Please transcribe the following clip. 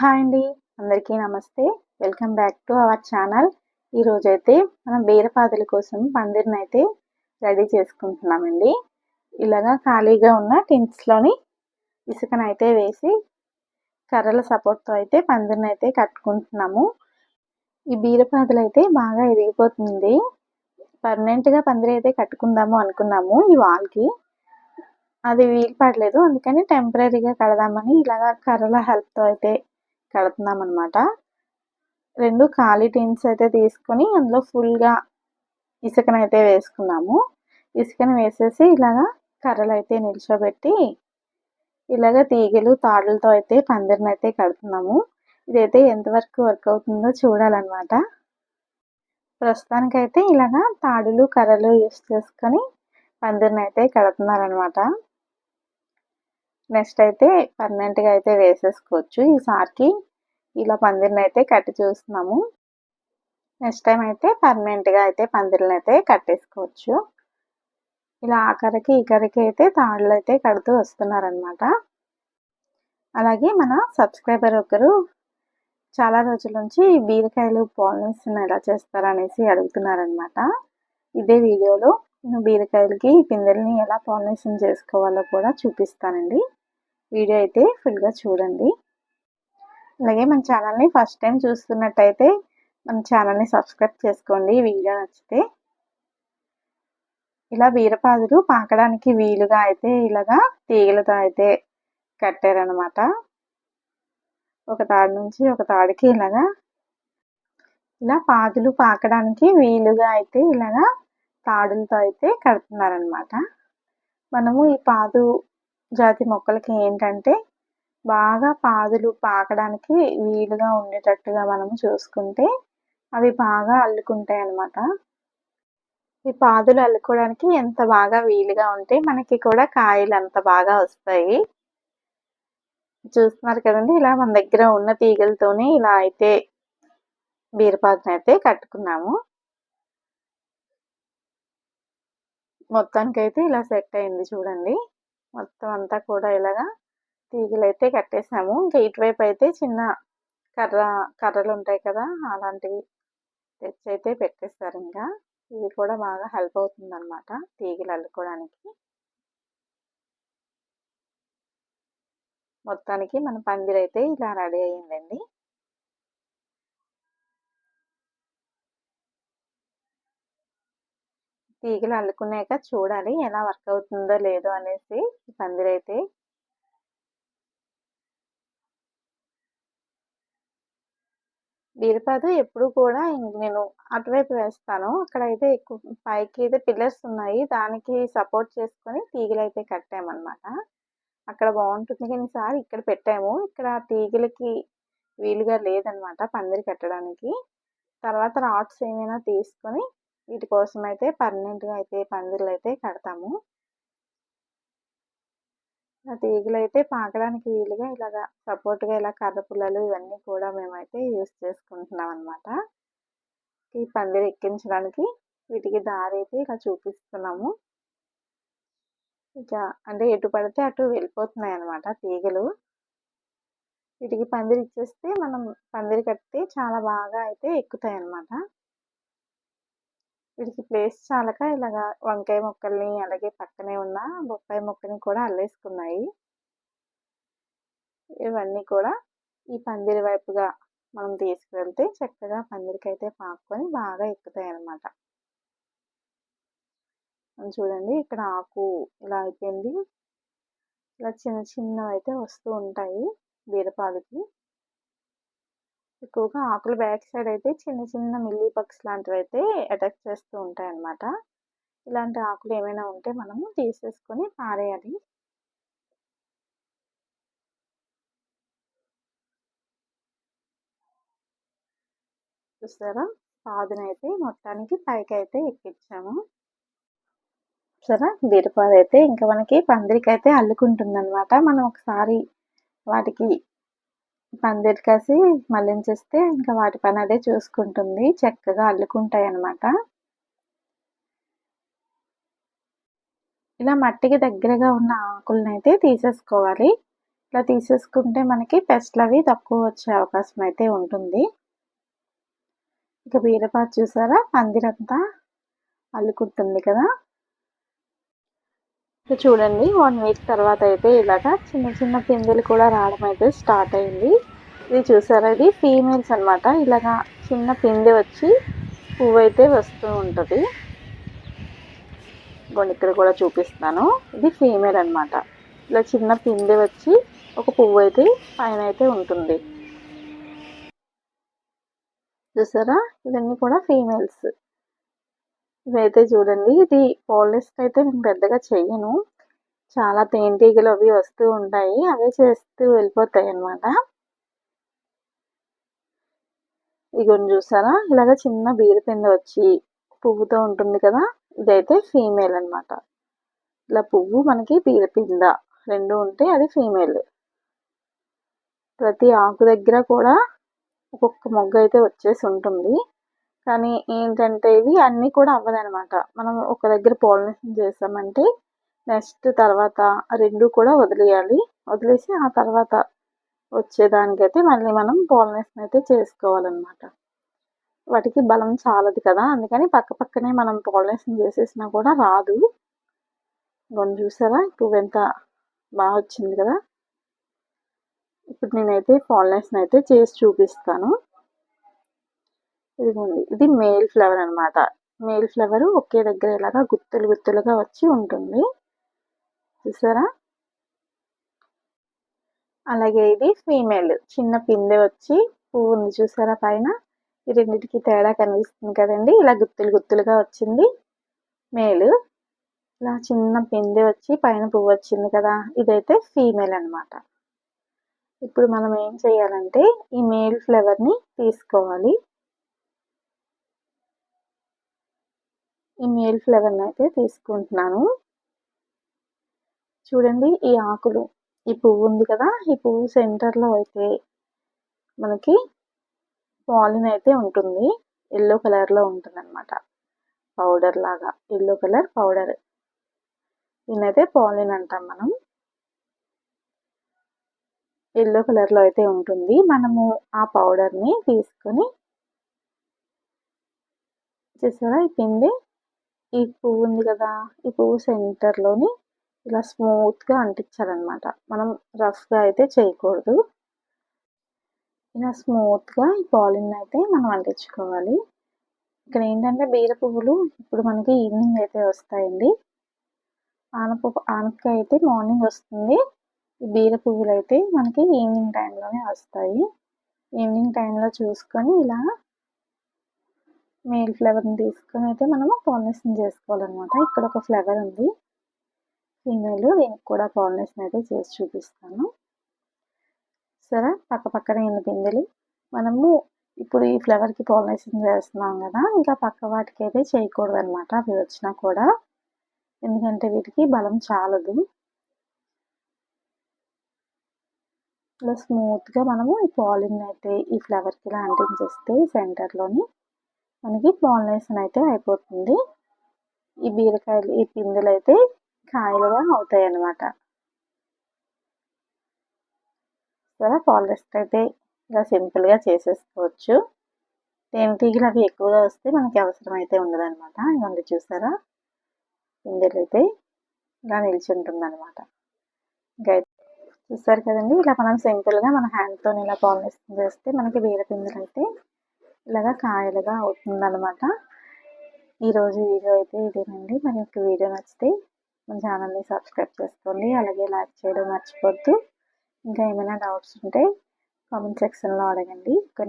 Hi అండి. అందరికీ నమస్తే. Welcome back to our channel. ఈరోజైతే మనం బీరపాదుల కోసం పందిరిని అయితే రెడీ చేసుకుంటున్నామండి. ఇలాగా ఖాళీగా ఉన్న టిన్స్లోని ఇసుకనైతే వేసి కర్రల సపోర్ట్తో అయితే పందిరిని అయితే కట్టుకుంటున్నాము. ఈ బీరపాదులు అయితే బాగా ఎదిగిపోతుంది పర్మనెంట్గా పందిరి అయితే కట్టుకుందాము అనుకున్నాము ఈ వాల్కి. అది వీలు పడలేదు. అందుకని టెంపరీగా కడదామని ఇలాగా కర్రల హెల్ప్తో అయితే కడుతున్నాం అనమాట రెండు ఖాళీ టీన్స్ అయితే తీసుకొని అందులో ఫుల్గా ఇసుకనైతే వేసుకున్నాము. ఇసుకను వేసేసి ఇలాగా కర్రలు అయితే నిల్చోబెట్టి ఇలాగ తీగలు తాడులతో అయితే పందిరిని అయితే కడుతున్నాము. ఇదైతే ఎంతవరకు వర్క్ అవుతుందో చూడాలన్నమాట. ప్రస్తుతానికైతే ఇలాగా తాడులు కర్రలు యూస్ చేసుకొని పందిరిని అయితే కడుతున్నారనమాట నెక్స్ట్ అయితే పర్మనెంట్గా అయితే వేసేసుకోవచ్చు. ఈసారికి ఇలా పందిరిని అయితే కట్టి చూస్తున్నాము. నెక్స్ట్ టైం అయితే పర్మనెంట్గా అయితే పందిరిని అయితే కట్టేసుకోవచ్చు. ఇలా ఆఖరికి ఇక్కడికి అయితే తాళ్ళు అయితే కడుతూ వస్తున్నారనమాట అలాగే మన సబ్స్క్రైబర్ ఒకరు చాలా రోజుల నుంచి బీరకాయలు పాలినేషన్ ఎలా చేస్తారనేసి అడుగుతున్నారనమాట ఇదే వీడియోలో నేను బీరకాయలకి పిందెల్ని ఎలా పాలినేషన్ చేసుకోవాలో కూడా చూపిస్తానండి. వీడియో అయితే ఫుల్గా చూడండి. అలాగే మన ఛానల్ని ఫస్ట్ టైం చూస్తున్నట్టయితే మన ఛానల్ని సబ్స్క్రైబ్ చేసుకోండి. వీడియో నచ్చితే ఇలా బీరపాదులు పాకడానికి వీలుగా అయితే ఇలాగా తీగలతో అయితే కట్టారనమాట ఒక తాడు నుంచి ఒక తాడుకి ఇలాగా ఇలా పాదులు పాకడానికి వీలుగా అయితే ఇలాగా తాడులతో అయితే కడుతున్నారనమాట మనము ఈ పాదు జాతి మొక్కలకి ఏంటంటే బాగా పాదులు పాకడానికి వీలుగా ఉండేటట్టుగా మనము చూసుకుంటే అవి బాగా అల్లుకుంటాయి అన్నమాట. ఈ పాదులు అల్లుకోవడానికి ఎంత బాగా వీలుగా ఉంటే మనకి కూడా కాయలు అంత బాగా వస్తాయి. చూస్తున్నారు కదండి ఇలా మన దగ్గర ఉన్న తీగలతోనే ఇలా అయితే బీరపాదుని అయితే కట్టుకున్నాము. మొత్తానికైతే ఇలా సెట్ అయింది చూడండి. మొత్తం అంతా కూడా ఇలాగా తీగలు అయితే కట్టేసాము. ఇంకా ఇటువైపు అయితే చిన్న కర్ర కర్రలు ఉంటాయి కదా అలాంటివి తెచ్చి అయితే పెట్టేస్తారు ఇంకా. ఇది కూడా బాగా హెల్ప్ అవుతుంది అనమాట తీగలు అల్లుకోవడానికి. మొత్తానికి మన పందిరైతే ఇలా రెడీ అయ్యిందండి. తీగలు అల్లుకున్నాక చూడాలి ఎలా వర్క్ అవుతుందో లేదో అనేసి పందిరైతే బీరపాదు ఎప్పుడు కూడా నేను అటువైపు వేస్తాను. అక్కడైతే ఎక్కువ పైకి అయితే పిల్లర్స్ ఉన్నాయి. దానికి సపోర్ట్ చేసుకొని తీగలు అయితే కట్టామన్నమాట. అక్కడ బాగుంటుంది కానీ సార్ ఇక్కడ పెట్టాము. ఇక్కడ తీగలకి వీలుగా లేదనమాట పందిరి కట్టడానికి. తర్వాత రాడ్స్ ఏమైనా తీసుకొని వీటి కోసం అయితే పర్మనెంట్గా అయితే పందిర్లు అయితే కడతాము. తీగలు అయితే పాకడానికి వీలుగా ఇలాగా సపోర్ట్గా ఇలా కర్ర పుల్లలు ఇవన్నీ కూడా మేమైతే యూస్ చేసుకుంటున్నాం అనమాట ఈ పందిరి ఎక్కించడానికి వీటికి దారి అయితే ఇలా చూపిస్తున్నాము. ఇక అంటే ఎటు పడితే అటు వెళ్ళిపోతున్నాయి అనమాట తీగలు. వీటికి పందిరి ఇచ్చేస్తే మనం పందిరి కట్టి చాలా బాగా అయితే ఎక్కుతాయి అనమాట వీటికి ప్లేస్ చాలక ఇలాగా వంకాయ మొక్కల్ని అలాగే పక్కనే ఉన్న బొప్పాయి మొక్కని కూడా అల్లేసుకున్నాయి. ఇవన్నీ కూడా ఈ పందిరి వైపుగా మనం తీసుకువెళ్తే చక్కగా పందిరికైతే పాకుకొని పాక్కొని బాగా ఎక్కుతాయి అన్నమాట చూడండి ఇక్కడ ఆకు ఇలా అయిపోయింది. ఇలా చిన్న చిన్నవి అయితే వస్తూ ఉంటాయి బీరపాలకి. ఎక్కువగా ఆకులు బ్యాక్ సైడ్ అయితే చిన్న చిన్న మిల్లీ పక్స్ లాంటివి అయితే అటాక్ చేస్తూ ఉంటాయి అన్నమాట. ఇలాంటి ఆకులు ఏమైనా ఉంటే మనము తీసేసుకొని పారేయాలి. చూసారా? పాదునైతే మొత్తానికి పైకి అయితే ఎక్కించాము. చూసారా? బీరపాదు అయితే ఇంకా మనకి పందిరికి అయితే అల్లుకుంటుంది అనమాట మనం ఒకసారి వాటికి పందిరి కాసి మళ్ళించేస్తే ఇంకా వాటి పని అదే చూసుకుంటుంది. చక్కగా అల్లుకుంటాయి అన్నమాట ఇలా మట్టికి దగ్గరగా ఉన్న ఆకులను అయితే తీసేసుకోవాలి. ఇట్లా తీసేసుకుంటే మనకి పెస్ట్లు అవి తక్కువ వచ్చే అవకాశం అయితే ఉంటుంది. ఇక బీరపాత చూసారా? పందిరంతా అల్లుకుంటుంది కదా. సో చూడండి వన్ వీక్ తర్వాత అయితే ఇలాగా చిన్న చిన్న పిందెలు కూడా రావడం అయితే స్టార్ట్ అయింది. ఇది చూసారా? ఇది ఫీమేల్స్ అనమాట ఇలాగా చిన్న పిందె వచ్చి పువ్వు అయితే వస్తూ ఉంటుంది. ఇంకోండి ఇక్కడ కూడా చూపిస్తాను ఇది ఫీమేల్ అనమాట ఇలా చిన్న పిందె వచ్చి ఒక పువ్వు అయితే పైన అయితే ఉంటుంది. చూసారా? ఇవన్నీ కూడా ఫీమేల్స్ ఇవైతే చూడండి. ఇది పాలిస్ట్ అయితే నేను పెద్దగా చెయ్యను. చాలా తేనెటీగలు అవి వస్తూ ఉంటాయి. అవే చేస్తూ వెళ్ళిపోతాయి అన్నమాట. ఇగోని చూసారా? ఇలాగ చిన్న బీరపింద వచ్చి పువ్వుతో ఉంటుంది కదా? ఇదైతే ఫీమేల్ అనమాట ఇలా పువ్వు మనకి బీరపింద రెండు ఉంటే అది ఫీమేల్. ప్రతి ఆకు దగ్గర కూడా ఒక్కొక్క మొగ్గ అయితే వచ్చేసి ఉంటుంది. కానీ ఏంటంటే ఇవి అన్నీ కూడా అవ్వదనమాట మనం ఒక దగ్గర పాలినేషన్ చేసామంటే నెక్స్ట్ తర్వాత రెండు కూడా వదిలేయాలి. వదిలేసి ఆ తర్వాత వచ్చేదానికైతే మళ్ళీ మనం పాలినేషన్ అయితే చేసుకోవాలన్నమాట. వాటికి బలం చాలదు కదా. అందుకని పక్క పక్కనే మనం పాలినేషన్ చేసేసినా కూడా రాదు. కొన్ని చూసారా? పువ్వు ఎంత బాగా వచ్చింది కదా. ఇప్పుడు నేనైతే పాలినేషన్ అయితే చేసి చూపిస్తాను. ఇదిగోండి. ఇది మేల్ ఫ్లవర్ అనమాట మేల్ ఫ్లవర్ ఒకే దగ్గర ఇలాగా గుత్తులు గుత్తులుగా వచ్చి ఉంటుంది. చూసారా? అలాగే ఇది ఫీమేల్ చిన్న పిందె వచ్చి పువ్వు ఉంది చూసారా పైన? ఈ రెండింటికి తేడా కనిపిస్తుంది కదండి. ఇలా గుత్తులు గుత్తులుగా వచ్చింది మేలు ఇలా చిన్న పిందె వచ్చి పైన పువ్వు వచ్చింది కదా. ఇదైతే ఫీమేల్ అనమాట ఇప్పుడు మనం ఏం చేయాలంటే ఈ మేల్ ఫ్లవర్ని తీసుకోవాలి. ఈ మేల్ ఫ్లవర్ని అయితే తీసుకుంటున్నాను. చూడండి ఈ ఆకులు. ఈ పువ్వు ఉంది కదా ఈ పువ్వు సెంటర్లో అయితే మనకి పాలిన్ అయితే ఉంటుంది. ఎల్లో కలర్లో ఉంటుంది అనమాట పౌడర్ లాగా ఎల్లో కలర్ పౌడర్. దీన్నైతే పాలిన్ అంటాం మనం. ఎల్లో కలర్లో అయితే ఉంటుంది. మనము ఆ పౌడర్ని తీసుకొని చూసారా ఈ పిండి? ఈ పువ్వు ఉంది కదా ఈ పువ్వు సెంటర్లోని ఇలా స్మూత్గా అంటించాలన్నమాట. మనం రఫ్గా అయితే చేయకూడదు. ఇలా స్మూత్గా ఈ పాలిన్ అయితే మనం అంటించుకోవాలి. ఇక్కడ ఏంటంటే బీర పువ్వులు ఇప్పుడు మనకి ఈవినింగ్ అయితే వస్తాయండి. ఆనపు ఆనపకాయ అయితే మార్నింగ్ వస్తుంది. ఈ బీర పువ్వులు అయితే మనకి ఈవినింగ్ టైంలోనే వస్తాయి. ఈవినింగ్ టైంలో చూసుకొని ఇలా మేల్ ఫ్లవర్ని తీసుకొని అయితే మనము పాలినేషన్ చేసుకోవాలన్నమాట. ఇక్కడ ఒక ఫ్లవర్ ఉంది. ఫీమేల్ దీనికి కూడా పాలినేషన్ అయితే చేసి చూపిస్తాను. సరే పక్క పక్కన ఎన్ని పిందెలు? మనము ఇప్పుడు ఈ ఫ్లవర్కి పాలినేషన్ చేస్తున్నాం కదా ఇంకా పక్క వాటికి అయితే చేయకూడదు అనమాట అవి వచ్చినా కూడా. ఎందుకంటే వీటికి బలం చాలదు. ఇలా స్మూత్గా మనము ఈ పాలిన్ అయితే ఈ ఫ్లవర్కి ఇలా అంటించేస్తే సెంటర్లోని మనకి పాలినేషన్ అయితే అయిపోతుంది. ఈ బీరకాయలు ఈ పిందులు అయితే కాయలుగా అవుతాయి అన్నమాట సరే పాలిస్ట్ అయితే ఇలా సింపుల్గా చేసేసుకోవచ్చు. తేనెటీగలు అవి ఎక్కువగా వస్తే మనకి అవసరం అయితే ఉండదనమాట ఇవన్నీ చూసారా? పిందెలు అయితే ఇలా నిల్చుంటుంది అనమాట ఇంకా చూస్తారు కదండి ఇలా మనం సింపుల్గా మన హ్యాండ్తో ఇలా పాలినేషన్ చేస్తే మనకి బీర పిందెలు అయితే ఇలాగా కాయలుగా అవుతుందన్నమాట. ఈరోజు వీడియో అయితే ఇదేనండి. మరి యొక్క వీడియో నచ్చితే మన ఛానల్ని సబ్స్క్రైబ్ చేసుకోండి. అలాగే లైక్ చేయడం మర్చిపోద్దు. ఇంకా ఏమైనా డౌట్స్ ఉంటే కామెంట్ సెక్షన్లో అడగండి. కొన్ని